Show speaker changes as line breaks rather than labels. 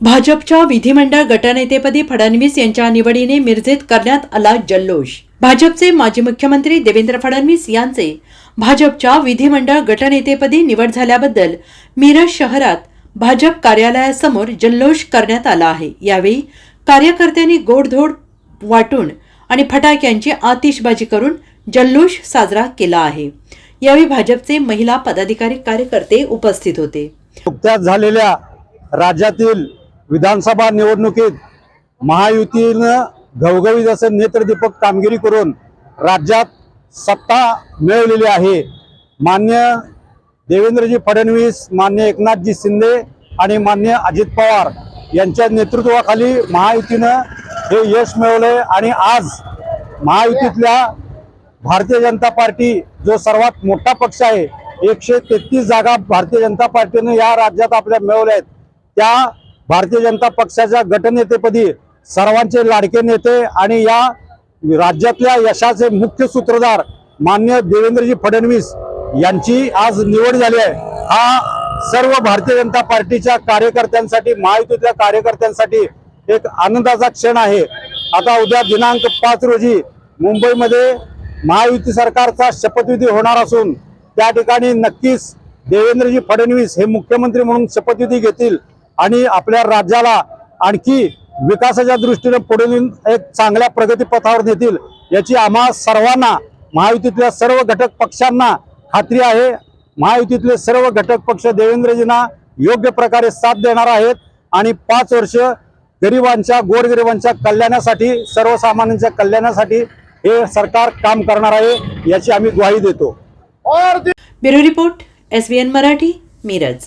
भाजपच्या विधिमंडळ गटनेतेपदी फडणवीस यांच्या निवडीने मिरजेत करण्यात आला जल्लोष. भाजपचे माजी मुख्यमंत्री देवेंद्र फडणवीस यांचे भाजपच्या विधिमंडळ गटनेतेपदी निवड झाल्याबद्दल मिरज शहरात भाजप कार्यालयासमोर जल्लोष करण्यात आला आहे. यावेळी कार्यकर्त्यांनी गोडधोड वाटून आणि फटाक्यांची आतिषबाजी करून जल्लोष साजरा केला आहे. यावेळी भाजपचे महिला पदाधिकारी कार्यकर्ते उपस्थित होते.
नुकत्याच झालेल्या राज्यातील विधानसभा निवडणुकीत महायुतीनं घवघवीत असं नेत्रदीपक कामगिरी करून राज्यात सत्ता मिळवलेली आहे. मान्य देवेंद्रजी फडणवीस मान्य एकनाथजी शिंदे आणि मान्य अजित पवार यांच्या नेतृत्वाखाली महायुतीनं हे यश मिळवलंय आणि आज महायुतीतल्या भारतीय जनता पार्टी जो सर्वात मोठा पक्ष आहे एकशे तेहतीस जागा भारतीय जनता पार्टीनं या राज्यात आपल्या मिळवल्या आहेत त्या भारतीय जनता पक्षाच्या गटनेतेपदी सर्वांचे लाडके नेते आणि या राज्यातल्या यशाचे मुख्य सूत्रधार मान्य देवेंद्रजी फडणवीस यांची आज निवड झाली आहे. हा सर्व भारतीय जनता पार्टीच्या कार्यकर्त्यांसाठी महायुतीतल्या कार्यकर्त्यांसाठी एक आनंदाचा क्षण आहे. आता उद्या दिनांक पाच रोजी मुंबईमध्ये महायुती सरकारचा शपथविधी होणार असून त्या ठिकाणी नक्कीच देवेंद्रजी फडणवीस हे मुख्यमंत्री म्हणून शपथविधी घेतील. आणि आपल्या राज्याला आणखी विकासाच्या दृष्टीने पुढे नेऊन एक चांगल्या प्रगतीपथावर नेतील याची आम्हा सर्वांना महायुतीतल्या सर्व घटक पक्षांना खात्री आहे. महायुतीतले सर्व घटक पक्ष देवेंद्रजींना योग्य प्रकारे साथ देणार आहेत. आणि पाच वर्ष गरिबांच्या गोरगरिबांच्या कल्याणासाठी सर्वसामान्यांच्या कल्याणासाठी हे सरकार काम करणार आहे याची आम्ही ग्वाही देतो.
Bureau report S Marathi Miraj.